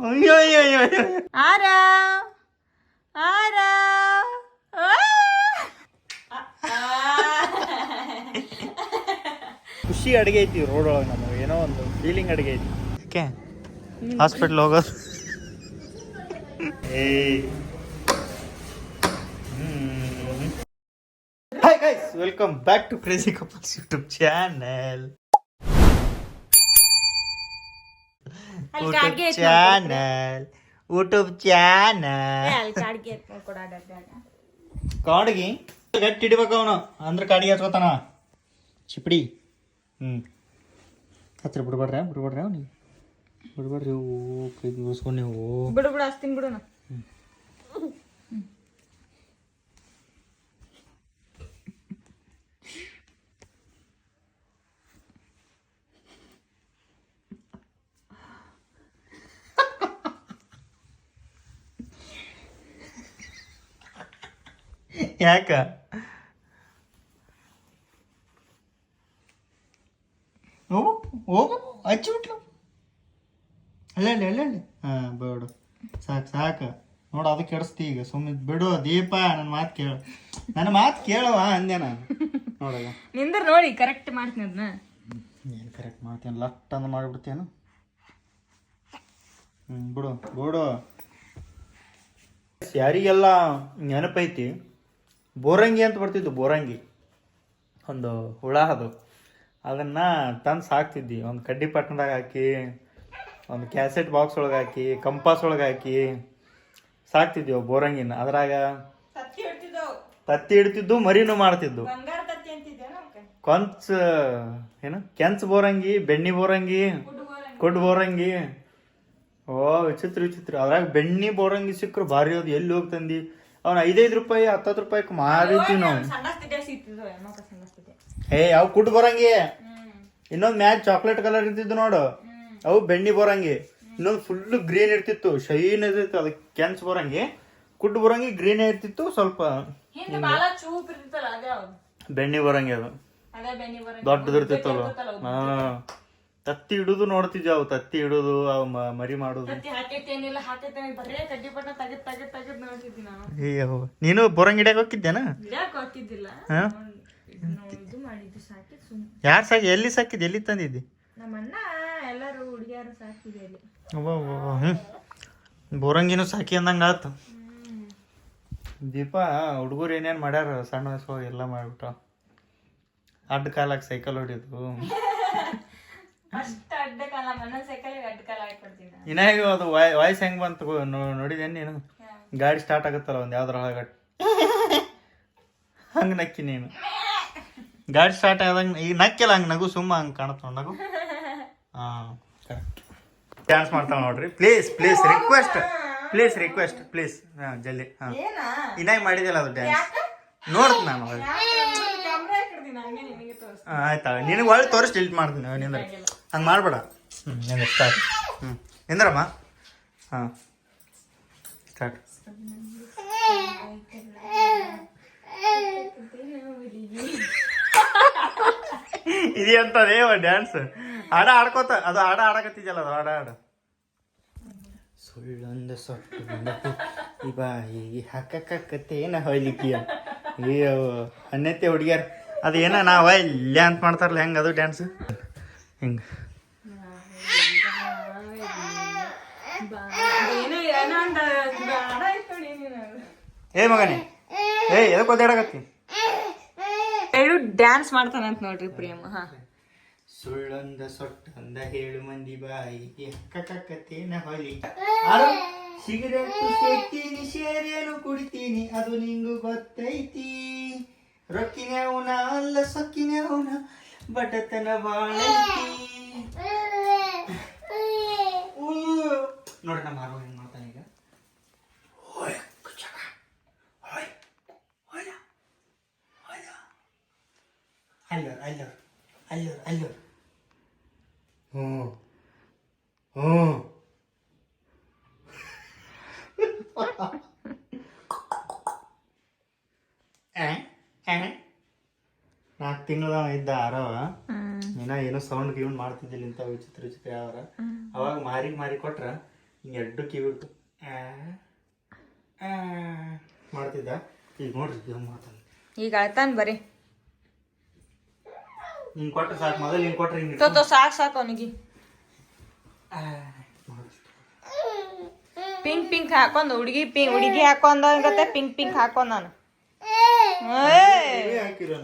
ಅಯ್ಯೋ ಅಯ್ಯೋ ಅಯ್ಯೋ ಅಯ್ಯೋ. ಆರಾ ಆರ. ಖುಷಿ ಅಡುಗೆ ಐತಿ ರೋಡ್ ಒಳಗೆ ನಮಗೆ. ಏನೋ ಒಂದು ಫೀಲಿಂಗ್ ಅಡುಗೆ ಐತಿ. ಓಕೆ ಹಾಸ್ಪಿಟ್ಲ್ ಹೋಗೋದು ಏ. Hi guys welcome back to crazy couples YouTube channel YouTube channel YouTube channel. ಕಾಡ್ಗೆ. ಗಟ್ಟಿ ಹಿಡಿಬೇಕು ಅವನು. ಅಂದ್ರೆ ಕಾಡಿಗೆ ಹಚ್ಕೋತಾನ ಚಿಪ್ಡಿ. ಹ್ಞೂ ಹತ್ರ ಬಿಡ್ಬೇಡ್ರ ಬಿಡ್ಬೇಡ್ರಿ ಅವ್ನಿಗೆ. ಬಿಡ್ಬೇಡ್ರಿ ಓ ಕೈ ಬಿಡು ಬಿಡು ಅಸ್ತಿನ್ ಬಿಡು ಯಾಕ? ಹೋಗು ಹೋಗು ಹಚ್ಚಿ ಬಿಟ್ಲು. ಅಲ್ಲೇ ಅಲ್ಲಲ್ಲಿ ಹಾಂ ಬೇಡ. ಸಾಕು ಸಾಕು. ನೋಡು ಅದು ಕೆಡಿಸ್ತಿ ಈಗ. ಸುಮ್ಮನೆ ಬಿಡು ದೀಪ ನನ್ನ ಮಾತು ಕೇಳು. ನನ್ನ ಮಾತು ಕೇಳುವ ಅಂದೆ ನಾನು. ನೋಡಲ್ಲ ನಿಂದ್ರ ನೋಡಿ ಕರೆಕ್ಟ್ ಮಾಡ್ತೀನಿ ಅದನ್ನ ಏನು ಕರೆಕ್ಟ್ ಮಾಡ್ತೀನಿ? ಲಟ್ ಅಂದ್ ಮಾಡಿಬಿಡ್ತೇನು. ಹ್ಞೂ ಬಿಡು ಬಿಡು. ಯಾರಿಗೆಲ್ಲ ನೆನಪೈತಿ? ಬೋರಂಗಿ ಅಂತ ಬರ್ತಿದ್ದು ಬೋರಂಗಿ. ಒಂದು ಹುಳ ಅದು. ಅದನ್ನು ತಂದು ಸಾಕ್ತಿದ್ವಿ ಒಂದು ಕಡ್ಡಿ ಪಟ್ಟಣದಾಗ ಹಾಕಿ ಒಂದು ಕ್ಯಾಸೆಟ್ ಬಾಕ್ಸ್ ಒಳಗೆ ಹಾಕಿ ಕಂಪಾಸ್ ಒಳಗೆ ಹಾಕಿ ಸಾಕ್ತಿದ್ವಿ ಅವು ಬೋರಂಗಿನ. ಅದ್ರಾಗ ತತ್ತಿ ಇಡ್ತಿದ್ದು? ಮರಿನೂ ಮಾಡ್ತಿದ್ದು. ಕೊಂಚ ಏನು ಕೆಂಚ ಬೋರಂಗಿ ಬೆಣ್ಣಿ ಬೋರಂಗಿ ಕೊಡ್ ಬೋರಂಗಿ. ಓ ವಿಚಿತ್ರ ವಿಚಿತ್ರ. ಅದ್ರಾಗ ಬೆಣ್ಣಿ ಬೋರಂಗಿ ಸಿಕ್ಕರು ಭಾರಿ ಅದು. ಎಲ್ಲಿ ಹೋಗಿ ತಂದಿ? ಅವ್ನ ಐದೈದು ರೂಪಾಯಿ ಹತ್ತತ್ತು ರೂಪಾಯಿಗೆ ಮಾರಿದ್ವಿ ನಾವು. ಏ ಅವು ಕುಡ್ ಬರಂಗಿ. ಇನ್ನೊಂದು ಮ್ಯಾಚ್ ಚಾಕ್ಲೇಟ್ ಕಲರ್ ಇರ್ತಿದ್ದು ನೋಡು. ಅವು ಬೆಣ್ಣಿ ಬರಂಗಿ. ಇನ್ನೊಂದು ಫುಲ್ ಗ್ರೀನ್ ಇರ್ತಿತ್ತು ಶೈನ್ ಇರ್ತಿತ್ತು ಅದು ಕೆನ್ಸ್ ಬರಂಗಿ. ಕುಡ್ ಬರಂಗಿ ಗ್ರೀನ್ ಇರ್ತಿತ್ತು ಸ್ವಲ್ಪ ಬೆಣ್ಣೆ ಬರಂಗಿ ಅದು. ದೊಡ್ಡದಿರ್ತಿತ್ತಲ್ಲ. ಹಾ. ತತ್ತಿ ಇಡುದು ನೋಡ್ತಿದ್ವಿ ಅವು ತತ್ತಿ ಇಡುದು ಅವು ಮ- ಮರಿ ಮಾಡುದು. ತತ್ತಿ ಹಾಕೈತೆ ಏನಿಲ್ಲ ಹಾಕೈತೆ ಬರೇ ಕಡ್ಡಿ ಪಟ್ಟ ತೆಗೆದ್ ತೆಗೆದ್ ತೆಗೆದ್ ನೋಡ್ತಿದ್ವಿ ನಾವು. ಅಯ್ಯೋ ನೀನು ಬೊರಂಗ್ ಹಿಡಿಯಕ್ಕೆ ಹೋಗಿದ್ದೇನ ಗಿಡಕ್ಕೆ ಹಾಕಿದ್ದಿಲ್ಲ ಹಾ? ನಾವು ಇದು ಮಾಡಿದ್ದು ಸಾಕಿ ಸುಮ್ ಯಾರು ಸಾಕಿ ಎಲ್ಲಿ ಸಾಕಿದ್ ಎಲ್ಲಿ ತಂದಿದ್ದಿ? ನಮ್ಮ ಅಣ್ಣ ಎಲ್ಲರೂ ಹುಡುಗಿಯರು ಸಾಕಿದೆ ಅಲ್ಲಿ. ಅವ್ವ, ಅವ್ವ, ಅವ್ವ, ಹ್ಮ್. ಬೋರಂಗಿನೂ ಸಾಕಿ ಅಂದಂಗ ಆತು. ದೀಪ ಹುಡುಗರು ಏನೇನು ಮಾಡ್ಯಾರ ಸಣ್ಣ ವಯಸ್ಸು ಎಲ್ಲ ಮಾಡ್ಬಿಟ್ಟ ಅಡ್ಡ ಕಾಲಕ್ಕೆ ಸೈಕಲ್ ಹೊಡಿಯೋದು. ಸೈಕಲ್ ಅಡ್ಡ ಕಾಲ ನಾನು. ಇನ್ನಾಗ ಅದು ವಾಯ್ಸ್ ಹೆಂಗ್ ಬಂತು ಗೊ- ನೋ- ನೋಡಿದೇನ್ ನೀನು? ಗಾಡಿ ಸ್ಟಾರ್ಟ್ ಆಗುತ್ತಲ್ಲ ಒಂದು ಯಾವ್ದ್ರೊಳಗ ಹಂಗ ನಕ್ಕಿ ನೀನು. ಗಾಡಿ ಸ್ಟಾರ್ಟ್ ಆದಂಗ ಈಗ ನಕ್ಕಿಲ್ಲ ಹಂಗ ನಗು ಸುಮ್ಮ ಹಂಗ ಕಾಣತ್ತ ನಗು. ಹಾ ಕರೆಕ್ಟ್ ಡ್ಯಾನ್ಸ್ ಮಾಡ್ತಾವ ನೋಡ್ರಿ. Please please request please request please ಹಾಂ ಜಲ್ದಿ. ಹಾಂ. ಏನಾ? ಇನ್ನಾಗ ಮಾಡಿದಿಲ್ಲ ಅದು ಡ್ಯಾನ್ಸ್ ನೋಡ್ತೀನಿ ನಾನು. ಕ್ಯಾಮ್ರಾ ಹಾಕಿಡ್ತೀನಿ ಹಂಗೆ ನಿನಗೆ ಆಯ್ತಾ? ನಿನಗೆ ಒಳ್ಳೆ ತೋರಿಸಿ ಡಿಲೀಟ್ ಮಾಡ್ತೀನಿ. ನಿಂದ್ರ. ಹಂಗೆ ಮಾಡಬೇಡ. ಹ್ಞೂ ಸ್ಟಾರ್ಟ್ ಹ್ಞೂ ನಿಂದ್ರಮ್ಮ? ಹಾಂ. ಸ್ಟಾರ್ಟ್ ಇದು ಅಂತದೇ ಡ್ಯಾನ್ಸ್ ಹಾಡ ಆಡ್ಕೋತ ಅದು ಹಾಡ ಆಡಕತ್ತಿದ್ಯಲ್ಲ ಅದು ಹಾಡ ಹಾಡು. ಸುಳ್ಳೊಂದು ಸೊಟ್ಟು ಈ ಬಾಯಿಗೆ ಹಾಕಕ್ಕತ್ತೇನ ಹೊಯ್ಲಿಕ್ಕಿಯ ಅಯ್ಯೋ ಅನ್ನತ್ತೆ ಹುಡುಗಿಯರ್. ಅದು ಏನ ನಾವು ಇಲ್ಲ ಅಂತ ಮಾಡ್ತಾರಲ್ಲ ಹೆಂಗೆ ಅದು ಡ್ಯಾನ್ಸ್ ಹಿಂಗೆ. ಏ ಮಗನೇ ಏ ಎದಕ್ಕೆ ಒದ್ದಾಡಕತ್ತಿ? ಹೇಳು ಡ್ಯಾನ್ಸ್ ಮಾಡ್ತಾನಂತ ನೋಡ್ರಿ ಪ್ರೇಮ ಹಾ. ಸುಳ್ಳೊಂದ ಸೊಟ್ಟೊಂದ ಹೇಳು ಮಂದಿ ಬಾಯಿಗೆ ಕಕ್ಕತ್ತೇನ ಹೊಲಿ. ಸಿಗರೆಟ್ ಸೇರ್ತೀನಿ ಸೇರೇನು ಕುಡಿತೀನಿ ಅದು ನಿಂಗು ಗೊತ್ತೈತಿ. ರೊಕ್ಕಿನ್ಯಾವನ ಅಲ್ಲ ಸೊಕ್ಕಿನ್ಯಾವನ ಬಡತನ ಬಾಳೈತಿ. ನೋಡ್ರಿ ನಮ್ಮ ಮಾರುವ ಹೆಂಗ್ ಮಾಡ್ತಾನೆ ಈಗ. ಅಲ್ಲೋರ್ ಅಲ್ಲೋರ್ ಅಲ್ಲೋರ್ ಅಲ್ಲೋರ್. ಹ್ಞೂ ಹ್ಞೂ ತಿಂಗಳ ಇದ್ದ ಆರವ ಇನ್ನ ಏನೋ ಸೌಂಡ್ ಗಿವ್ ಮಾಡ್ತಿದ್ದಿಲ್ಲ ಇಂಥ ವಿಚಿತ್ರ ವಿಚಿತ್ರ ಯಾವಾರ. ಅವಾಗ ಮಾರಿ ಮಾರಿ ಕೊಟ್ರ ಹಿಂಗೆ ಎಡ್ಡು ಕಿವಿಟ್ಟು ಮಾಡ್ತಿದ್ದ. ಈಗ ನೋಡ್ರಿ ಇದು ಮಾತಾಡ ಈಗ ಅಳ್ತಾನ ಬರೀ. ಹಿಂಗೆ ಕೊಟ್ರೆ ಸಾಕು ಮೊದಲು ಹಿಂಗೆ ಕೊಟ್ರೆ ಹಿಂಗೆ ತೋ ತೋ ಸಾಕ್ ಸಾಕು ಅವನಿಗೆ. ಪಿಂಕ್ ಪಿಂಕ್ ಹಾಕೊಂಡು ಹುಡುಗಿ ಪಿಂಕ್ ಹುಡುಗಿ ಹಾಕೊಂಡ ಪಿಂಕ್ ಪಿಂಕ್ ಹಾಕೊಂಡ್ ನಾನು ಹಾಕಿರೋ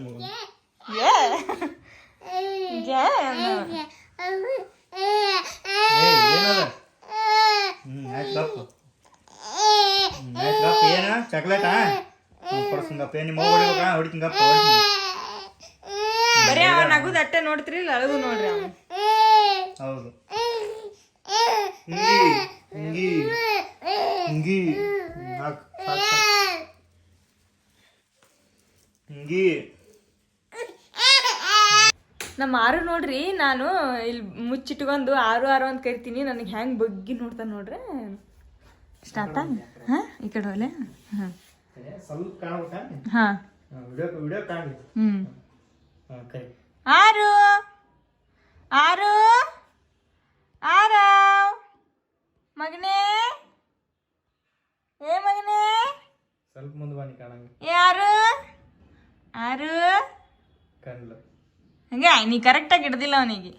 ಚಾಕ್ಲೇಟಾ ಕೊಡ್ಸಂಗಪ್ಪ ನಿಮ್ಮ ಹೊಡಿಬೇಕಾ ಹೊಡಿತಿಂಗಪ್ಪ ಬರೀ ಅವ ನಗುದ ಅಟ್ಟೆ ನೋಡ್ತಿರಿ ಅಳಗು ನೋಡ್ರಿ ಹೌದು ಹಿಂಗಿ ಹಿಂಗಿ. ಹಿಂಗಿ ನಮ್ಮ ಆರು ನೋಡ್ರಿ ನಾನು ಇಲ್ಲಿ ಮುಚ್ಚಿಟ್ಕೊಂಡು ಆರು ಆರು ಅಂತ ಕರಿತೀನಿ ನನಗೆ ಹ್ಯಾಂಗ್ ಬಗ್ಗಿ ನೋಡ್ತಾನೆ ನೋಡ್ರಿ ಸ್ಟಾರ್ಟ ಹಾ? ಈ ಕಡೆ ಹೋಲೆ ಹಾಂ. ಹಾ. ವಿಡಿಯೋ ವಿಡಿಯೋ ಹ್ಮ್. ಹಾಂ ಕೈ. ಆರು. ಆರು. ಆರು. ಮಗನೇ. ಏ ಮಗನೇ. ಸ್ವಲ್ಪ ಮುಂದೆ ಬನ್ನಿ ಕಾಣಂಗ. ಯಾರು ಆರು. ಕಣ್ಲು ಹಂಗೆ, ನೀ ಕರೆಕ್ಟಾಗಿ ಹಿಡ್ದಿಲ್ಲ ಅವನಿಗೆ.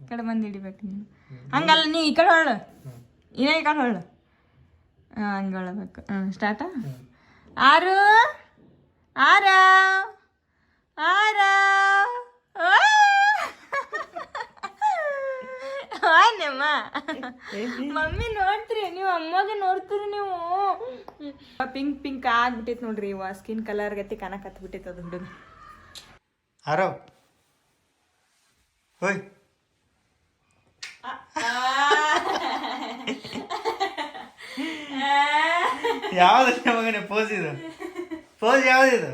ಈ ಕಡೆ ಬಂದು ಹಿಡಿಬೇಕು ನೀನು. ಹಂಗಲ್ಲ, ನೀ ಈ ಕಡೆ ಹೊಳ್ಳು ಇನ್ನೇ ಈ ಕಡೆ ಹೊಳ್ಳು ಹಂಗೆ ಹೊಳಬೇಕು ಹ್ಞೂ ಸ್ಟಾರ್ಟ ಆರು. ಆರ. ಆರ. ನಿಮ್ಮ ಮಮ್ಮಿ ನೋಡ್ತೀರಿ, ನೀವು ಅಮ್ಮಗೆ ನೋಡ್ತೀರಿ ನೀವು. ಪಿಂಕ್ ಪಿಂಕ್ ಆಗ್ಬಿಟ್ಟೈತೆ ನೋಡ್ರಿ, ಇವ ಸ್ಕಿನ್ ಕಲರ್ ಗತಿ ಕನಕ್ ಹತ್ಬಿಟ್ಟೈತೆ ಅದು ಹುಡುಗ. ಆರವ್. ಹೋಯ್ ಯಾವ್ದು ಮಗನೇ ಪೋಸ್ ಇದು ಪೋಸ್ ಯಾವ್ದಿದು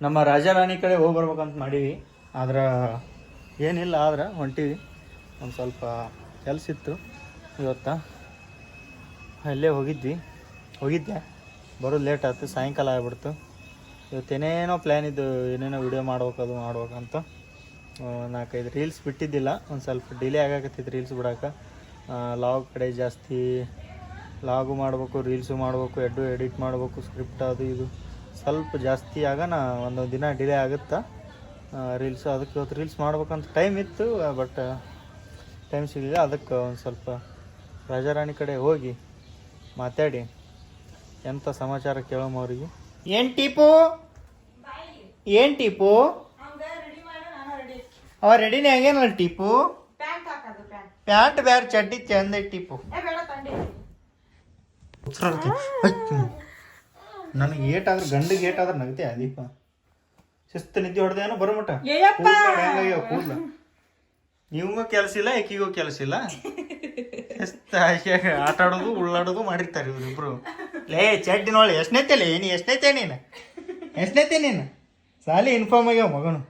ನಮ್ಮ ರಾಜಾರಾಣಿ ಕಡೆ ಹೋಗಿ ಬರ್ಬೇಕಂತ ಮಾಡೀವಿ ಆದ್ರೆ ಏನಿಲ್ಲ ಆದ್ರೆ ಹೊಂಟಿವಿ. ಒಂದು ಸ್ವಲ್ಪ ಕೆಲಸ ಇತ್ತು ಇವತ್ತ? ಅಲ್ಲೇ ಹೋಗಿದ್ವಿ. ಹೋಗಿದ್ದೆ. ಬರೋದು ಲೇಟ್ ಆಯ್ತು, ಸಾಯಂಕಾಲ ಆಗ್ಬಿಡ್ತು. ಇವತ್ತೇನೇನೋ ಪ್ಲ್ಯಾನ್ ಇದ್ದು, ಏನೇನೋ ವಿಡಿಯೋ ಮಾಡ್ಬೇಕದು ಮಾಡ್ಬೇಕಂತ ನಾಲ್ಕೈದು ರೀಲ್ಸ್ ಬಿಟ್ಟಿದ್ದಿಲ್ಲ. ಒಂದು ಸ್ವಲ್ಪ ಡಿಲೇ ಆಗಾಕತ್ತಿತ್ತು ರೀಲ್ಸ್ ಬಿಡೋಕೆ. ಲಾಗ್ ಕಡೆ ಜಾಸ್ತಿ ಲಾಗು ಮಾಡಬೇಕು ರೀಲ್ಸು ಮಾಡಬೇಕು ಎಡ್ಡು ಎಡಿಟ್ ಮಾಡಬೇಕು ಸ್ಕ್ರಿಪ್ಟ್ ಅದು ಇದು. ಸ್ವಲ್ಪ ಜಾಸ್ತಿ ಆಗನ, ಒಂದೊಂದು ದಿನ ಡಿಲೇ ಆಗುತ್ತಾ? ರೀಲ್ಸು ಅದಕ್ಕೆ ಇವತ್ತು ರೀಲ್ಸ್ ಮಾಡ್ಬೇಕಂತ ಟೈಮ್ ಇತ್ತು ಬಟ್ ಟೈಮ್ ಸಿಗಲಿಲ್ಲ. ಅದಕ್ಕೆ ಒಂದು ಸ್ವಲ್ಪ ರಾಜಾರಾಣಿ ಕಡೆ ಹೋಗಿ ಮಾತಾಡಿ. ಎಂಥ ಸಮಾಚಾರ ಕೇಳೋಮ ಅವ್ರಿಗೆ? ಏನು ಟೀಪು? ಏನು ಟೀಪು? ಅವ ರೆಡಿನೇ ಆಗೇನಲ್ಲ ಟೀಪು? ಪ್ಯಾಂಟ್ ಬೇರೆ ಚಡ್ಡಿ ಚಂದ ಟೀಪು. ಏ ಬೇಡ ಆದ್ರೆ ನನಗೆ ಏಟಾದ್ರೆ ಗಂಡಿಗೆ ಏಟಾದ್ರೆ ನಗತೆ ಅದೀಪ ಶಿಸ್ತು ನಿದ್ದೆ ಹೊಡೆದೇನೋ ಬರೋಮಟ! ಕೂದ್ಲ ಇವಂಗೂ ಕೆಲಸ ಇಲ್ಲ ಈಕಿಗೂ ಕೆಲಸ ಇಲ್ಲ? ಶಿಸ್ತು ಹಾಕ್ಯಾಗ ಆಟ ಆಡೋದು ಉಳ್ಳಾಡೋದು ಮಾಡಿರ್ತಾರೆ ಇವ್ರಿಬ್ರು ಲೇ ಚಡ್ಡಿ ನೋಡಿ ಎಷ್ಟನೇತೆ ನೀ ಎಷ್ಟನೇತೆ ನೀನು ಎಷ್ಟನೇತೆ ನೀನು ಸಾಲಿ ಇನ್ಫಾರ್ಮ್ ಆಗ್ಯಾವ ಮಗನು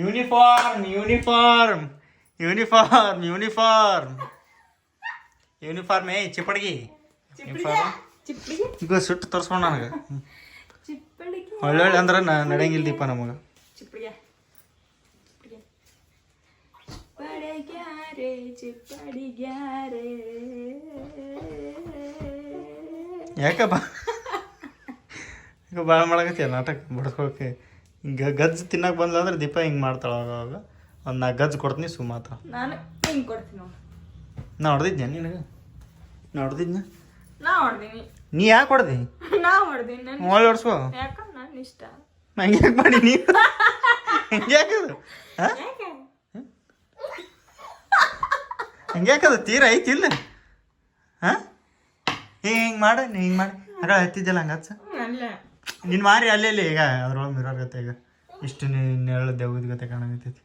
uniform uniform uniform uniform uniform ಏ ಚಿಪ್ಪಡ್ಗಿ ಯೂನಿಫಾರ್ಮ್ ಚಿಪ್ಪಳಿಗೆ ಈಗ ಸುಟ್ಟು ತರ್ಸ್ಕೊಂಡ ನನಗೆ ಚಿಪ್ಪಳಿಗೆ ಒಳ್ಳೊಳ್ಳೆ ಅಂದ್ರೆ ನಾ ನಡೆಯಂಗಿಲ್ಲ ದೀಪ ನಮಗೆ ಚಿಪ್ಪಳಿಗೆ ಚಿಪ್ಪಡಿಗ್ಯಾರೆ? ಚಿಪ್ಪಡಿಗ್ಯಾರೆ ಯಾಕೆ ಬಾ ಈಗ ಭಾಳ ಮಾಡಕತ್ತೀಯ ನಾಟಕ ಬಡ್ಸ್ಕೊಳಕ್ಕೆ? ಹಿಂಗೆ ಗಜ್ಜು ತಿನ್ನಕ್ಕೆ ಬಂದ್ಲ ಅಂದ್ರೆ ದೀಪ ಹಿಂಗೆ ಮಾಡ್ತಾಳೆ ಅವಾಗ ಒಂದು ನಾ ಗಜ್ಜು ಕೊಡ್ತೀನಿ ಸುಮಾತ ನಾನು ಹಿಂಗೆ ಕೊಡ್ತೀನಿ ನಾ ಹೊಡೆದಿದ್ದೆ ನಿನಗೆ? ನಾ ಹೊಡೆದಿದ್ನ ನಾ ಹೊಡೆದೀನಿ. ನೀ ಯಾಕೆ ಹೊಡೆದಿ? ನಾ ಹೊಡೆದೀನಿ ನನ್ ಮೊಬೈಲ್ ಹೊಡ್ಸ್ಕೋ. ಯಾಕಂದ್ರೆ ನಾನು ಇಷ್ಟ. ನಂಗೆ ಯಾಕೆ ಮಾಡಿ ನೀ ಯಾಕದು ಹಾಂ? ಯಾಕೆ? ಹಂಗೆ ಯಾಕದು ತೀರ ಐತಿಲ್ಲ ಹಾಂ? ಹಿಂಗೆ ಮಾಡ ನೀ ಹಿಂಗೆ ಮಾಡಿ. ಆಗ ಹತ್ತಿದ್ದಲ್ಲ ಹಂಗೆ ನಿನ್ ನಿನ್ನ ಮಾರಿ ಅಲ್ಲೇ ಇಲ್ಲಿ ಈಗ ಅದ್ರೊಳಗೆ ಮಿರೋರ್ ಗತೆ ಈಗ. ಇಷ್ಟು ನೆರಳು ದೇವದ ಗತೆ ಕಾಣಕತ್ತೈತಿ.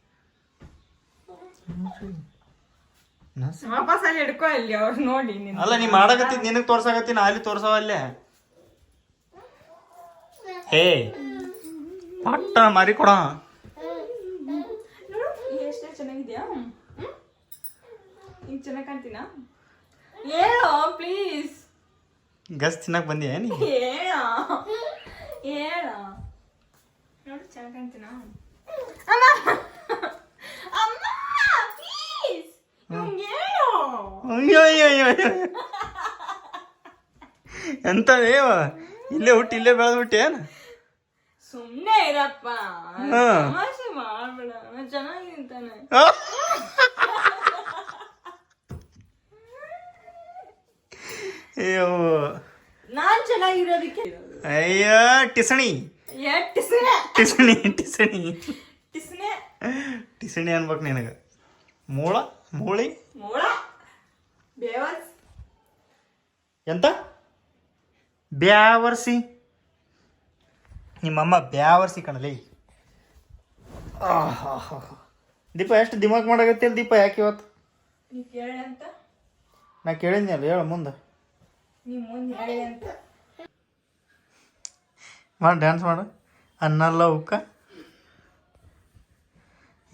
ವಾಪಸ್ ಅಲ್ಲಿ ಹಿಡ್ಕೊ ಅಲ್ಲಿ ಅವ್ರು ನೋಡಿ ಅಲ್ಲ ನೀ ಮಾಡಕತ್ತಿ ನಿನಗೆ ತೋರ್ಸಾಕತ್ತಿ ನಾ ಅಲ್ಲಿ ತೋರ್ಸವ ಅಲ್ಲೇ. ಹೇ ಪಟ್ಟ ಮಾರಿ ಕೊಡ. ನೋಡು ಎಷ್ಟೇ ಚೆನ್ನಾಗಿದ್ಯಾ? ಈಗ ಚೆನ್ನಾಗಿ ಕಾಣ್ತೀನಾ? ಹೇಳೋ ಪ್ಲೀಸ್ ಗಸ್ ತಿನ್ನಕ್ ಬಂದಿಯ ನೀ ಹೇಳೋ ಹೇಳ. ನೋಡು ಚೆನ್ನಾಗಿ ಕಾಣ್ತೀನ? ಅಮ್ಮ ಅಮ್ಮ ಪ್ಲೀಸ್ ಹೇಳು. ಅಯ್ಯೋ ಅಯ್ಯೋ ಅಯ್ಯೋ ಅಯ್ಯೋ. ಎಂತದೇವ ಇಲ್ಲೇ ಹುಟ್ಟಿ ಇಲ್ಲೇ ಬೆಳೆದ್ಬಿಟ್ಟೆ ಏನು? ಸುಮ್ಮನೆ ಇರಪ್ಪ. ಹಾ. ತಮಾಷೆ ಮಾಡ್ಬೇಡ. ಚೆನ್ನಾಗಿರ್ತಾನೆ ಅಯ್ಯೋ. ನಾನ್ ಚೆನ್ನಾಗಿರೋದಕ್ಕೆ. ಅಯ್ಯೋ ಟಿಸಣಿ. ಟಿಸಣಿ. ಟಿಸಣಿ ಟಿಸಣಿ. ಅನ್ಬೇಕು ನಿನಗೆ. ಮೂಳ ಮೂಳಿ. ಮೂಳ. ಬೇವರ್ಸ್. ಎಂತ? ಬ್ಯಾವರ್ಸಿ. ನಿಮ್ಮಮ್ಮ ಬ್ಯಾವರ್ಸಿ ಕಣಲಿ ದೀಪ ಎಷ್ಟು ದಿಮಾಗ್ ಮಾಡಾಕತ್ತಿಲ್ಲ ದೀಪ ಯಾಕೆ ಇವತ್ತು? ನೀ ಕೇಳಿದ್ನಲ್ಲ ಹೇಳ ಮುಂದೆ. ಮಾಡಿ ಡ್ಯಾನ್ಸ್ ಮಾಡು. ಅನ್ನಲ್ಲ ಉಕ್ಕ.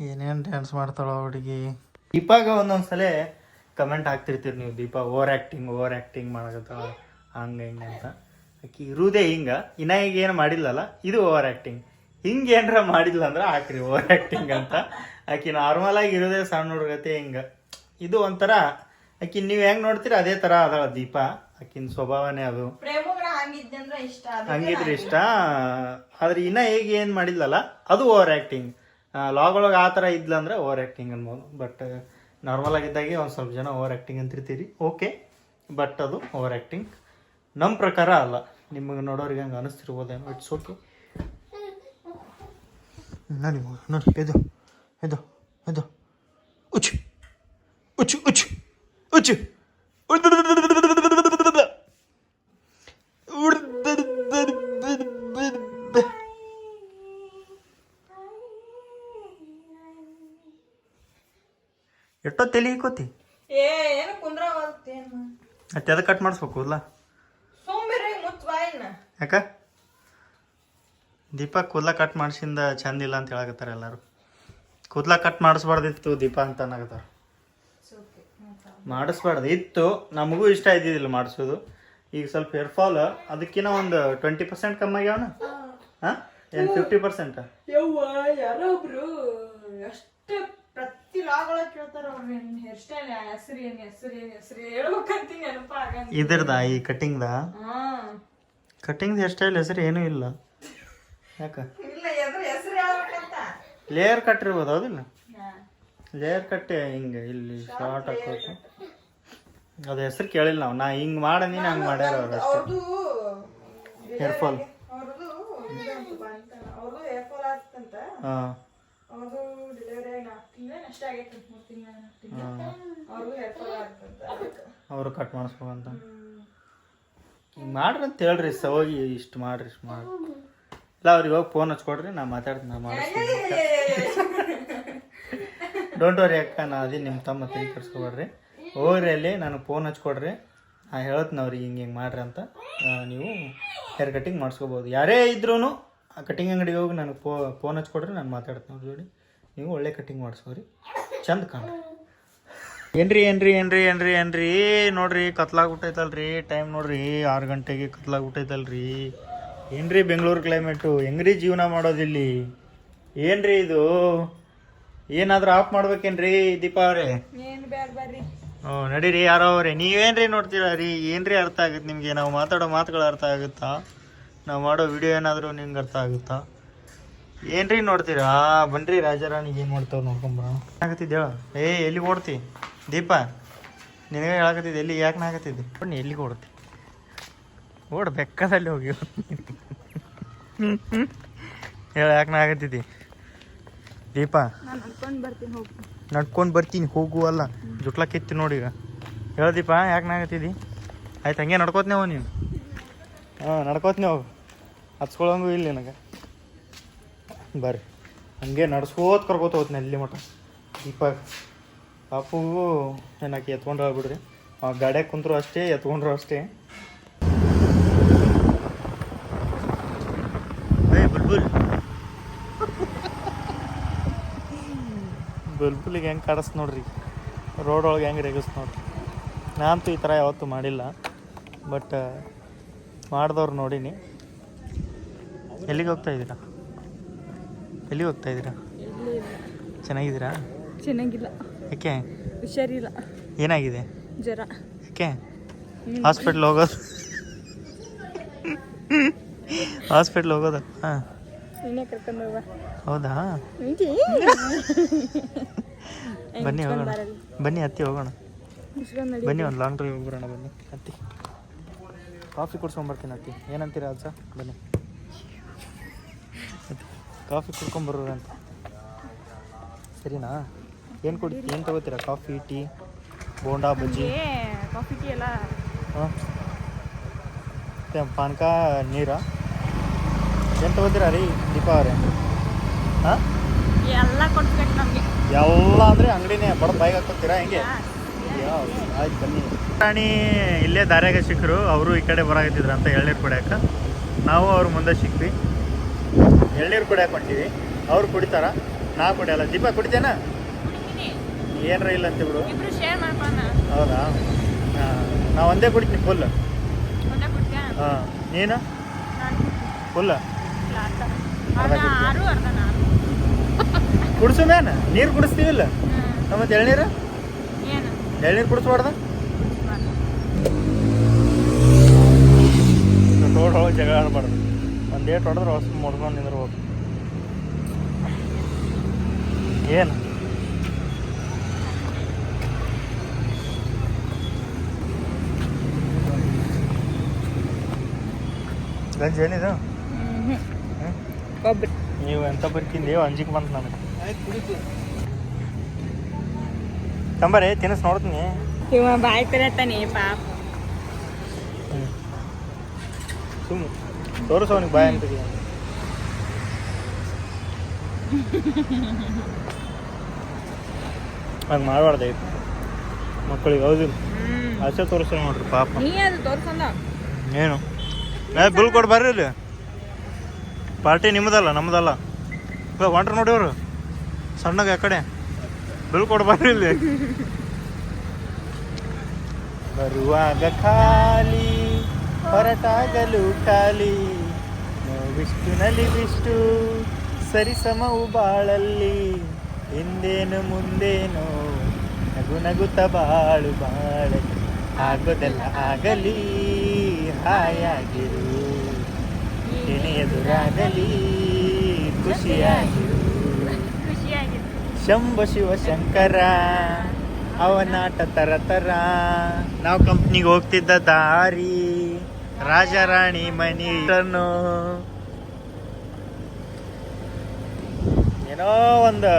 ಏನೇನು ಡ್ಯಾನ್ಸ್ ಮಾಡ್ತಾಳ ಹುಡುಗಿ. ದೀಪಾಗ ಒಂದೊಂದ್ಸಲ ಕಮೆಂಟ್ ಹಾಕ್ತಿರ್ತೀರಿ ನೀವು. Deepa over acting over acting ಮಾಡಕತ್ತಾಳ. ಹಂಗೆ ಹಿಂಗೆ ಅಂತ. ಆಕಿ ಇರುವುದೇ ಹಿಂಗೆ. ಇನ್ನ ಈಗ ಏನು ಮಾಡಿಲ್ಲಲ್ಲ ಇದು ಓವರ್ ಆ್ಯಕ್ಟಿಂಗ್ ಹಿಂಗೆ ಏನಾರ ಮಾಡಿಲ್ಲ ಅಂದ್ರೆ ಹಾಕ್ರಿ ಓವರ್ ಆ್ಯಕ್ಟಿಂಗ್ ಅಂತ ಆಕಿ ನಾರ್ಮಲಾಗಿ ಇರೋದೇ ಸಣ್ಣ ಹುಡುಗತೆ ಹಿಂಗೆ. ಇದು ಒಂಥರ ಆಕಿ ನೀವು ಹೆಂಗೆ ನೋಡ್ತೀರಿ ಅದೇ ಥರ ಅದಾಳ ದೀಪ. ಆಕಿನ ಸ್ವಭಾವನೇ ಅದು. ಇಷ್ಟ ಅದಕ್ಕೆ ಹಂಗಿದ್ರೆ ಇಷ್ಟ. ಆದ್ರೆ ಇನ್ನ ಈಗ ಏನು ಮಾಡಿದ್ಲಲ್ಲ ಅದು ಓವರ್ ಆ್ಯಕ್ಟಿಂಗ್ ಲಾಗ್ ಒಳಗೆ ಆ ಥರ ಇದ್ಲ ಅಂದ್ರೆ ಓವರ್ ಆ್ಯಕ್ಟಿಂಗ್ ಅನ್ಬೋದು. ಬಟ್ ನಾರ್ಮಲ್ ಆಗಿದ್ದಾಗೆ ಒಂದು ಸ್ವಲ್ಪ ಜನ ಓವರ್ ಆಕ್ಟಿಂಗ್ ಅಂತಿರ್ತೀರಿ. ಓಕೆ ಬಟ್ ಅದು ಓವರ್ ಆ್ಯಕ್ಟಿಂಗ್ ನಮ್ಮ ಪ್ರಕಾರ ಅಲ್ಲ. ನಿಮಗೆ ನೋಡೋರಿಗೆ ಹಂಗೆ ಅನಿಸ್ತಿರ್ಬೋದೇನೋ. ಇಟ್ಸ್ ಓಕೆ ನೋಡಿ ನೋಡಿ ಇದು ಇದು ಉಚ್ ಉಚ್ಚು ಉಚ್ಚು ಉಚ್ಚು ಉಚ್ಚು. ಎಷ್ಟೋ ತಲೆ ಏ ಏನು ಅದಕ್ಕೆ ಕಟ್ ಮಾಡಿಸ್ಬೇಕು ಇಲ್ಲ ಸೋಂಬೇರಿ ಮುಚ್ಚ ಬಾಯಿನ ಯಾಕ? ದೀಪ ಕೂದಲ ಕಟ್ ಮಾಡಿಸಿಂದ ಚಂದ ಇಲ್ಲ ಅಂತ ಹೇಳಕತ್ತಾರ ಎಲ್ಲರೂ. ಕೂದಲ ಕಟ್ ಮಾಡಿಸ್ಬಾರ್ದಿತ್ತು ದೀಪ ಅಂತ ಅನ್ನಕತ್ತಾರ. ಮಾಡಿಸ್ಬಾರ್ದು. ಇತ್ತು ನಮಗೂ ಇಷ್ಟ ಇದ್ದಿದ್ದಿಲ್ಲ ಮಾಡಿಸೋದು. ಈಗ ಸ್ವಲ್ಪ ಹೇರ್ ಫಾಲ್ ಅದಕ್ಕಿಂತ ಒಂದು ಟ್ವೆಂಟಿ ಪರ್ಸೆಂಟ್ ಕಮ್ಮಿ ಆಗ್ಯಾವನ? ಹಾಂ. ಏನು ಫಿಫ್ಟಿ ಪರ್ಸೆಂಟ್ ಯವ್ವ ಯಾರೋ ಒಬ್ರು ಅಷ್ಟು ಪ್ರತಿ ಲಾಗಳ ಕೇಳ್ತಾರ ಅವ್ರ ಹೇರ್ ಸ್ಟೈಲ್ ಹೆಸರು ಏನ್ ಹೆಸರು ಏನ್ ಹೆಸರು ನೆನಪ ಇದ್ರದ ಈ ಕಟಿಂಗ್ದ ಹಾ. ಕಟಿಂಗ್ ಹೇರ್ ಸ್ಟೈಲ್ ಹೆಸರು ಏನೂ ಇಲ್ಲ. ಯಾಕ? ಇಲ್ಲ ಎದ್ರ ಹೆಸರು ಹೇಳ್ಬೇಕಂತ. ಲೇಯರ್ ಕಟ್ ಇರ್ಬೋದು ಹೌದಿಲ್ಲ? ಲೇಯರ್ ಕಟ್ಟೆ ಹಿಂಗೆ ಇಲ್ಲಿ ಶಾರ್ಟ್ ಹಾಕೋಕೆ ಅದು ಹೆಸರು ಕೇಳಿಲ್ಲ ನಾವು. ನಾ ಹಿಂಗೆ ಮಾಡ ನೀನು ಹಂಗೆ ಮಾಡ್ಯಾರ ಅವ್ರು ಅಷ್ಟೇ. ಅವ್ರದ್ದು ಹೇರ್ ಫಾಲ್ ಅವ್ರದ್ದು ಇದಂತ ಬಂತ ಅವ್ರದ್ದು ಹೇರ್ ಫಾಲ್ ಆಗ್ತಂತ. ಹಾಂ ಅವ್ರದ್ದು ಡೆಲಿವರಿ ಆಗಿ ನಾಲ್ಕು ತಿಂಗಳ ಅಷ್ಟೇ ಆಗೈತೆ ಮೂರು ತಿಂಗಳ ಅವರು ಕಟ್ ಮಾಡಿಸ್ಬೇಕಂತ ಹಿಂಗೆ ಮಾಡ್ರಿ ಅಂತ ಹೇಳ್ರಿ ಸ ಹೋಗಿ ಇಷ್ಟು ಮಾಡ್ರಿ ಇಷ್ಟು ಮಾಡ್ರಿ. ಇಲ್ಲ ಅವ್ರಿಗೆ ಹೋಗಿ ಫೋನ್ ಹಚ್ಕೊಡ್ರಿ ನಾ ಮಾತಾಡ್ತೀನಿ ನಾ ಮಾಡಿಸ್ತೀನಿ ಡೋಂಟ್ ವರಿ ಅಕ್ಕ ನಾ ಅದೇ ನಿಮ್ಮ ತಮ್ಮ ತಲೆ ಕರ್ಸ್ಕೊಬೇಡ್ರಿ ಹೋಗ್ರಿ ಅಲ್ಲಿ ನನಗೆ ಫೋನ್ ಹಚ್ಕೊಡ್ರಿ. ನಾ ಹೇಳ್ತೀನಿ ಅವ್ರಿಗೆ ಹಿಂಗೆ ಹಿಂಗೆ ಮಾಡ್ರಿ ಅಂತ. ನೀವು ಹೇರ್ ಕಟಿಂಗ್ ಮಾಡಿಸ್ಕೋಬೋದು. ಯಾರೇ ಇದ್ರೂ ಆ ಕಟಿಂಗ್ ಅಂಗಡಿಗೆ ಹೋಗಿ ನನಗೆ ಫೋ ಫೋನ್ ಹಚ್ಕೊಡ್ರಿ ನಾನು ಮಾತಾಡ್ತೀನಿ ಅವ್ರ ಜೋಡಿ. ನೀವು ಒಳ್ಳೆ ಕಟಿಂಗ್ ಮಾಡಿಸೋರಿ ಚಂದ ಕಾಣ್ರಿ ಏನ್ರಿ ಏನ್ರಿ ಏನ್ರಿ ಏನ್ರಿ ಏನ್ರಿ? ನೋಡ್ರಿ ಕತ್ಲಾಗ್ಬಿಟ್ಟೈತಲ್ರಿ. ಟೈಮ್ ನೋಡ್ರಿ ಆರು ಗಂಟೆಗೆ ಕತ್ಲಾಗ್ಬಿಟ್ಟೈತಲ್ರಿ. ಏನ್ರಿ ಬೆಂಗಳೂರು ಕ್ಲೈಮೇಟು ಹೆಂಗ್ರಿ ಜೀವನ ಮಾಡೋದಿಲ್ಲಿ? ಏನ್ರಿ ಇದು? ಏನಾದ್ರೂ ಆಫ್ ಮಾಡ್ಬೇಕೇನ್ರಿ ದೀಪಾ ಅವ್ರೆ? ಏನು ಬ್ಯಾಡ ಬರ್ರಿ ಹ್ಞೂ ನಡೀರಿ ಯಾರೋ ಅವ್ರೆ. ನೀವೇನ್ರಿ ನೋಡ್ತೀರಾ ರೀ? ಏನ್ರಿ ಅರ್ಥ ಆಗುತ್ತೆ ನಿಮಗೆ? ನಾವು ಮಾತಾಡೋ ಮಾತುಗಳು ಅರ್ಥ ಆಗುತ್ತಾ? ನಾವು ಮಾಡೋ ವಿಡಿಯೋ ಏನಾದರೂ ನಿಮ್ಗೆ ಅರ್ಥ ಆಗುತ್ತಾ? ಏನ್ರಿ ನೋಡ್ತೀರಾ? ಬನ್ರಿ ರಾಜಾರಾಣಿಗೆ ಏನು ಮಾಡ್ತಾವ ನೋಡ್ಕೊಂಬ್ರ ಆಗತ್ತಿದ್ದ ಹೇಳ. ಏ ಎಲ್ಲಿ ಓಡ್ತಿ? ದೀಪ ನಿನಗೆ ಹೇಳಕತ್ತಿದ್ದೆ ಎಲ್ಲಿ ಯಾಕೆ ನಾಗತ್ತಿದ್ದೆ ಬನ್ನಿ ಎಲ್ಲಿಗೆ ಓಡ್ತಿ? ಓಡ್ ಬೆಕ್ಕದಲ್ಲಿ ಹೋಗಿ ಹೇಳ ಯಾಕೆ ನಾಗತ್ತಿದ್ದಿ ದೀಪ ನಾನು ಅನ್ಕೊಂಡು ಬರ್ತೀನಿ ಹೋಗಿ. ನಡ್ಕೊಂಡು ಬರ್ತೀನಿ ಹೋಗು ಅಲ್ಲ. ಜುಟ್ಲ ಕಿತ್ತಿ ನೋಡಿ ಈಗ. ಹೇಳ ದೀಪ ಯಾಕೆ ನಾಗತ್ತಿದ್ದಿ ಆಯ್ತು ಹಂಗೆ ನಡ್ಕೋತ್ನೇವ ಹೋಗು ನೀನು. ಹಾಂ ನಡ್ಕೋತನೇ ಹೋಗು. ಹಚ್ಕೊಳಂಗೂ ಇಲ್ಲ ನನಗೆ. ಬರ್ರಿ. ಹಂಗೆ ನಡ್ಸ್ಕೋತ ಕರ್ಕೋತ ಹೋಗ್ತೀನಿ ಅಲ್ಲಿ ಮಠ. ದೀಪ ಪಾಪು ಏನಾಕಿ ಎತ್ಕೊಂಡ್ರೆ ಬಿಡ್ರಿ ಆ ಗಾಡ್ಯಾಗ ಕುಂತರು ಅಷ್ಟೇ, ಎತ್ಕೊಂಡ್ರು ಅಷ್ಟೇ. ಬುಲ್ಬುಲ್. ಬುಲ್ಬುಲಿಗೆ ಹೆಂಗೆ ಕಾಡಿಸ್ ನೋಡ್ರಿ. ರೋಡ್ ಒಳಗೆ ಹೆಂಗೆ ರೇಗಿಸ್ ನೋಡ್ರಿ. ನಾನಂತೂ ಈ ಥರ ಯಾವತ್ತೂ ಮಾಡಿಲ್ಲ. ಬಟ್, ಮಾಡಿದವ್ರು ನೋಡೀನಿ. ಎಲ್ಲಿಗೆ ಹೋಗ್ತಾ ಇದ್ದೀರಾ? ಎಲ್ಲಿಗೆ ಹೋಗ್ತಾ ಇದ್ದೀರಾ? ಚೆನ್ನಾಗಿದ್ದೀರಾ? ಚೆನ್ನಾಗಿಲ್ಲ. ಯಾಕೆ? ಹುಷಾರಿಲ್ಲ. ಏನಾಗಿದೆ? ಜ್ವರ. ಯಾಕೆ? ಹಾಸ್ಪಿಟ್ಲ್ ಹೋಗೋದು. ಹಾಸ್ಪಿಟ್ಲ್ ಹೋಗೋದು? ಹಾಂ. ಹೌದಾ? ಬನ್ನಿ ಹೋಗೋಣ. ಬನ್ನಿ ಹತ್ತಿ ಹೋಗೋಣ. ಬನ್ನಿ ಒಂದು ಲಾಂಗ್ ಡ್ರೈವ್ ಹೋಗ್ಬಿಡೋಣ ಬನ್ನಿ ಹತ್ತಿ ಕಾಫಿ ಕುಡ್ಸ್ಕೊಂಬರ್ತೀನಿ ಹತ್ತಿ ಏನಂತೀರಾ ಅಜ್ಜ? ಬನ್ನಿ. ಕಾಫಿ ಕುಡ್ಕೊಂಬರೋರು ಅಂತ. ಸರಿನಾ? ಏನು ಕುಡಿ ಏನು ತಗೋತೀರಾ? Coffee tea bonda bajji? Coffee tea ಎಲ್ಲ. ಹಾಂ. ಪಾನಕ ನೀರಾ? ಏನು ತಗೋತೀರಾ ರೀ ದೀಪಾವಳಿ ಹಾಂ? ಎಲ್ಲ ಕೊಡ್ಬೇಕು ನಮಗೆ. ಎಲ್ಲ ಅಂದರೆ ಅಂಗಡಿನೇ ಬಡ ಬಾಯಿಗೆ ಹಾಕೋತೀರಾ ಹೆಂಗೆ? ಆಯ್ತು ಬನ್ನಿ. ರಾಣಿ ಇಲ್ಲೇ ದಾರ್ಯಾಗ ಸಿಕ್ಕರು ಅವರು ಈ ಕಡೆ ಬರಾಕತ್ತಿದ್ರು ಅಂತ ಹೇಳಿರ್ ಕೊಡ್ಯಾಕ ನಾವು ಅವ್ರ ಮುಂದೆ ಸಿಕ್ವಿ ಎಳ್ನೀರು ಕುಡಿಯಾಕ ಹೊಂಟೀವಿ. ಅವ್ರು ಕುಡಿತಾರ ನಾ ಕುಡಿಯಲ್ಲ. ದೀಪ ಕುಡಿತೇನಾ? ಏನರ ಇಲ್ಲ ಅಂತ ಬಿಡು ಹೌದಾ? ನಾ ಒಂದೇ ಕುಡಿತೀನಿ ಫುಲ್ ಹಾಂ ನೀನು? ಫುಲ್ ಕುಡಿಸು ನೀರು ಕುಡಿಸ್ತೀವಿ ಇಲ್ಲ ಮತ್ತೆ ಎಳ್ನೀರು? ಎಳ್ನೀರು ಕುಡಿಸ್ಬಾರ್ದ? ರೋಡ್ ಒಳಗೆ ಜಗಳ ಆಡಬಾರ್ದು. ಒಂದು ಏಟ್ ಹೊಡೆದ್ರೆ ಹೊಸ ಮುಡ್ಕೊಂಡು ನಿಂದಿರ್ಬೇಕು ಏನು? ಗಂಜಿ ಏನಿದು? ಕೊಬ್ಬರಿ. ನೀವು ಎಂತ ಬರ್ಕಿಂದೇವು ಅಂಜಿಕೆ ಬಂತು ನನಗೆ. ತಂಬರಿ ತಿನ್ನಿಸ್ ನೋಡ್ತೀನಿ. ಇವ ಬಾಯಿ ಕರೆತಾನೆ ಪಾಪ. ಸುಮ್ಮನೆ ತೋರಿಸು ಅವನಿಗೆ ಬಾಯ್ ಅಂತ ಹಂಗೆ ಮಾಡಬಾರ್ದಾಯ್ತು ಮಕ್ಕಳಿಗೆ ಹೌದಿಲ್ಲ ಆಸೆ ತೋರಿಸ್ತಾರೆ ನೋಡ್ರಿ ಪಾಪ. ಏನು? ಏ ಬಿಲ್ ಕೊಡ್ ಬರ್ರಿ ಇಲ್ಲಿ. ಪಾರ್ಟಿ ನಿಮ್ಮದಲ್ಲ ನಮ್ಮದಲ್ಲ ಹೊಂಟ್ರ ನೋಡಿ ಅವರು. ಸಣ್ಣಗೆ ಆ ಕಡೆ. ಬಿಲ್ ಕೊಡ್ ಬರ್ರಿ ಇಲ್ಲಿ. ಬರುವಾಗ ಖಾಲಿ. ಹೊರಟಾಗಲು ಖಾಲಿ. ವಿಷ್ಣುನಲ್ಲಿ ವಿಷ್ಣು ಸರಿಸಮವು ಬಾಳಲ್ಲಿ. ಹಿಂದೇನು ಮುಂದೇನೋ, ನಗು ನಗುತ್ತ ಬಾಳು ಬಾಳೆ ಆಗೋದೆಲ್ಲ ಆಗಲಿ, ಹಾಯಾಗಿರು. ಎಣೆಯದುರಾಗಲಿ ಖುಷಿಯಾಗಿರು. ಶಂಭ ಶಿವ ಶಂಕರ ಅವನಾಟ ತರ ತರ. ನಾವು ಕಂಪ್ನಿಗೆ ಹೋಗ್ತಿದ್ದ ದಾರಿ. ರಾಜಾರಾಣಿ ಮನಿ. ಏನೋ ಒಂದು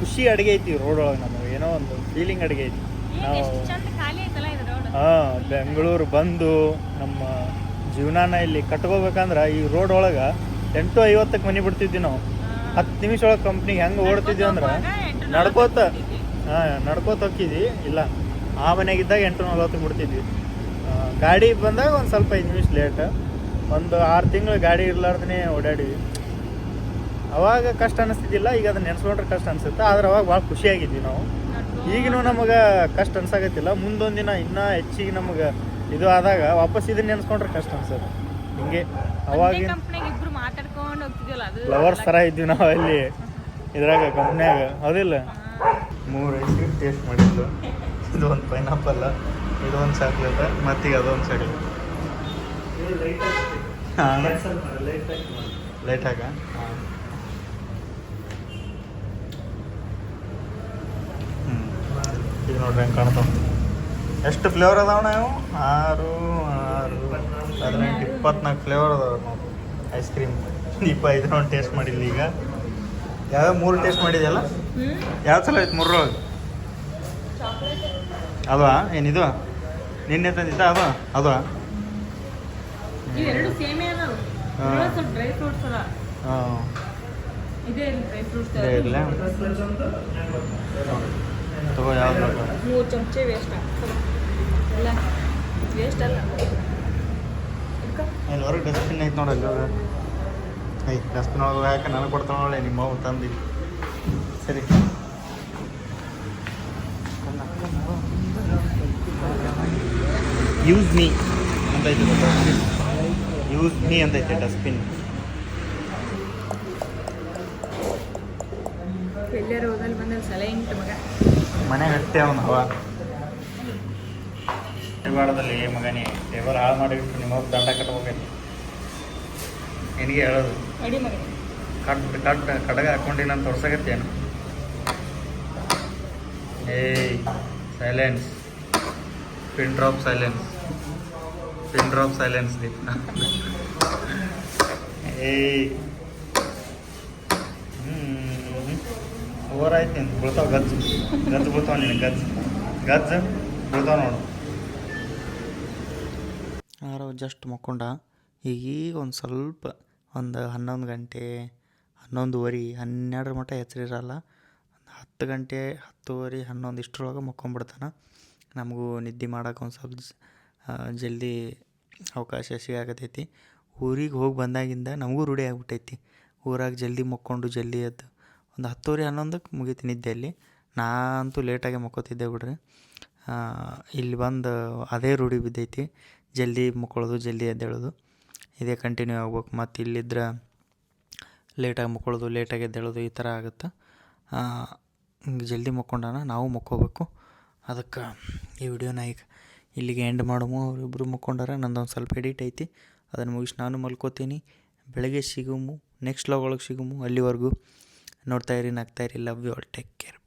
ಖುಷಿ ಅಡುಗೆ ಐತಿ ರೋಡ್ ಒಳಗೆ ನಮಗೆ. ಏನೋ ಒಂದು ಫೀಲಿಂಗ್ ಅಡುಗೆ ಐತಿ. ಹಾ ನಾವು ಹಾಂ ಬೆಂಗಳೂರು ಬಂದು ನಮ್ಮ ಜೀವನಾನ ಇಲ್ಲಿ ಕಟ್ಕೋಬೇಕಂದ್ರೆ ಈ ರೋಡ್ ಒಳಗೆ ಎಂಟು ಐವತ್ತಕ್ಕೆ ಮನೆ ಬಿಡ್ತಿದ್ವಿ ನಾವು. ಹತ್ತು ನಿಮಿಷ ಒಳಗೆ ಕಂಪ್ನಿಗೆ ಹೆಂಗೆ ಓಡ್ತಿದ್ವಿ ಅಂದ್ರೆ ನಡ್ಕೋತ ಹಾಂ ನಡ್ಕೋತ ಹೋಗಿದ್ವಿ ಇಲ್ಲ ಆ ಮನೆಗಿದ್ದಾಗ ಎಂಟು ನಲ್ವತ್ತಕ್ಕೆ ಬಿಡ್ತಿದ್ವಿ. ಗಾಡಿ ಬಂದಾಗ ಒಂದು ಸ್ವಲ್ಪ ಐದು ನಿಮಿಷ ಲೇಟ್ ಒಂದು ಆರು ತಿಂಗಳು ಗಾಡಿ ಇರ್ಲಾರ್ದೇ ಓಡಾಡಿವಿ ಅವಾಗ ಕಷ್ಟ ಅನಿಸ್ತಿದ್ದಿಲ್ಲ ಈಗ ಅದನ್ನ ನೆನೆಸ್ಕೊಂಡ್ರೆ ಕಷ್ಟ ಅನಿಸುತ್ತೆ ಆದ್ರೆ ಅವಾಗ ಭಾಳ ಖುಷಿಯಾಗಿದ್ವಿ ನಾವು. ಈಗಿನೂ ನಮಗೆ ಕಷ್ಟ ಅನ್ಸಾಗತ್ತಿಲ್ಲ ಮುಂದೊಂದಿನ ದಿನ ಇನ್ನೂ ಹೆಚ್ಚಿಗೆ ನಮಗೆ ಇದು ಆದಾಗ ವಾಪಸ್ ಇದನ್ನ ನೆನೆಸ್ಕೊಂಡ್ರೆ ಕಷ್ಟ ಅನ್ಸುತ್ತೆ. ಹಿಂಗೆ ಅವಾಗ ಕಂಪ್ನಿಗೆ ಇಬ್ರು ಮಾತಾಡ್ಕೊಂಡು ಹೋಗ್ತಿದ್ವಲ್ಲ ಅದು ಲವರ್ಸ್ ಥರ ಇದ್ವಿ ನಾವು ಅಲ್ಲಿ ಇದ್ರಾಗ ಕಂಪ್ನ್ಯಾಗ ಹೌದಿಲ್ಲ? ಮೂರು ಐಸ್ ಕ್ರೀಮ್ ಟೇಸ್ಟ್ ಮಾಡಿದ್ದು ಇದು ಒಂದು ಪೈನಾಪಲ್ ಇದು ಒಂದು ಚಾಕ್ಲೇಟ್ ಮತ್ತೀಗ ಅದೊಂದು ಚಾಕ್ಲೇಟ್ ಲೈಟ್ ಹಾಕ ಹ್ಞೂ ಇದು ನೋಡ್ರಿ ಹೆಂಗೆ ಕಾಣ್ತಾವ ಎಷ್ಟು ಫ್ಲೇವರ್ ಅದಾವ ನಾವು? ಆರು ಆರು ಹದಿನೆಂಟು ಇಪ್ಪತ್ನಾಲ್ಕು ಫ್ಲೇವರ್ ಅದಾವ ನಾವು ಐಸ್ ಕ್ರೀಮ್ ದೀಪ ಇದನ್ನೊಂದು ಟೇಸ್ಟ್ ಮಾಡಿಲ್ಲ ಈಗ. ಯಾವ್ಯಾವ ಮೂರು ಟೇಸ್ಟ್ ಮಾಡಿದೆಯಲ್ಲ? ಯಾವ ಸಲ ಐತೆ ಮೂರರೊಳಗೆ ಅಲ್ವಾ? ಏನಿದು ನಿನ್ನೆ ತಂದಿದ್ದ ಅವ ಅದು ಇವೆರಡು ಸೇಮೇ ಅದಾವ ಸ್ವಲ್ಪ ಡ್ರೈ ಫ್ರೂಟ್ಸ್ ಅದ ಹಾಂ. ಇದೇ ಡ್ರೈ ಫ್ರೂಟ್ಸ್ ಇರಲಿ? ತಗೋ ಯಾವ್ದು ಬೇಕು ಮೂರು ಚಮಚೆ ವೇಸ್ಟ್ ಅಲ್ಲ ವೇಸ್ಟ್ ಅಲ್ಲ. ಇದ್ಕೊ. ಅಲ್ಲಿ ಹೊರಗೆ ಡಸ್ಟ್ಬಿನ್ ಐತೆ ನೋಡಲ್ಲ ಐ ಡಸ್ಟ್ಬಿನ್ ಒಳಗೆ ಯಾಕೆ? ನನಗೆ ಕೊಡ್ತಾನೆ ನೋಡಿ ನಿಮ್ಮ ತಂದು ಸರಿ. ಯೂಸ್ ಮೀ ಅಂತ ಐತೆ ಯೂಸ್ ಮೀ ಅಂತ ಐತೆ ಡಸ್ಟ್ಬಿನ್ ಮನೆ ಹತ್ತೆ ಅವನು ಹವ ಧಾರವಾಡದಲ್ಲಿ ಮಗನೇ ಟೇಬಲ್ ಹಾಳು ಮಾಡಿಬಿಟ್ಟು ನಿಮ್ಮ ದಂಡ ಕಟ್ಬೇಕು ನಿನಗೆ ಹೇಳೋದು. ಕಟ್ ಕಟ್ ಕಡಗ ಹಾಕೊಂಡು ಅಂತ ತೋರ್ಸಕತ್ತೇನು? ಏಯ್ silence pin drop silence pin drop silence over ಆಯ್ತು ಬೀಳ್ತಾವ ಗಜ್ಜು. ಗಜ್ಜು ಬೀಳ್ತಾವ ನೀನು ಗಜ್ಜು. ಗಜ್ಜು ಬೀಳ್ತಾವ ನೋಡು. ಯಾರೋ ಜಸ್ಟ್ ಮಕ್ಕೊಂಡ. ಈಗೀಗ ಒಂದು ಸ್ವಲ್ಪ ಒಂದು ಹನ್ನೊಂದು ಗಂಟೆ ಹನ್ನೊಂದುವರೆ ಹನ್ನೆರಡರ ಮಟ್ಟ ಹೆಸರಿರಲ್ಲ ಒಂದು ಹತ್ತು ಗಂಟೆ ಹತ್ತುವರೆ ಹನ್ನೊಂದು ಇಷ್ಟರೊಳಗೆ ಮಕ್ಕೊಂಬಿಡ್ತಾನೆ ನಮಗೂ ನಿದ್ದೆ ಮಾಡೋಕೆ ಒಂದು ಸ್ವಲ್ಪ ಜಲ್ದಿ ಅವಕಾಶ ಸಿಗಾಕತೈತಿ. ಊರಿಗೆ ಹೋಗಿ ಬಂದಾಗಿಂದ ನಮಗೂ ರೂಢಿ ಆಗ್ಬಿಟ್ಟೈತಿ. ಊರಾಗ ಜಲ್ದಿ ಮಕ್ಕೊಂಡು ಜಲ್ದಿ ಎದ್ದು ಒಂದು ಹತ್ತುವರೆ ಹನ್ನೊಂದಕ್ಕೆ ಮುಗೀತು ನಿದ್ದೆಯಲ್ಲಿ ನಾ ಅಂತೂ ಲೇಟಾಗೆ ಮಕ್ಕೋತಿದ್ದೆ ಬಿಡ್ರಿ. ಇಲ್ಲಿ ಬಂದು ಅದೇ ರೂಢಿ ಬಿದ್ದೈತಿ. ಜಲ್ದಿ ಮಕ್ಕೊಳ್ಳೋದು ಜಲ್ದಿ ಎದ್ದೇಳೋದು. ಇದೇ ಕಂಟಿನ್ಯೂ ಆಗ್ಬೇಕು. ಮತ್ತು ಇಲ್ಲಿದ್ರೆ ಲೇಟಾಗಿ ಮಕ್ಕೊಳ್ಳೋದು ಲೇಟಾಗಿ ಎದ್ದೇಳೋದು ಈ ಥರ ಆಗುತ್ತೆ. ಜಲ್ದಿ ಮಕ್ಕೊಂಡಾನ ನಾವು ಮಕ್ಕೋಬೇಕು. ಅದಕ್ಕೆ ಈ ವಿಡಿಯೋನ ಈಗ ಇಲ್ಲಿಗೆ ಎಂಡ್ ಮಾಡುವ ಅವರಿಬ್ಬರು ಮುಕ್ಕೊಂಡಾರ, ನಂದೊಂದು ಸ್ವಲ್ಪ ಎಡಿಟ್ ಐತಿ. ಅದನ್ನು ಮುಗಿಸಿ ನಾನು ಮಲ್ಕೋತೀನಿ. ಬೆಳಗ್ಗೆ ಸಿಗುಮು ನೆಕ್ಸ್ಟ್ ಲಾಗ್ ಒಳಗೆ ಸಿಗುಮು, ಅಲ್ಲಿವರೆಗೂ. ನೋಡ್ತಾಯಿರಿ ನಗ್ತಾಯಿರಿ love you all take care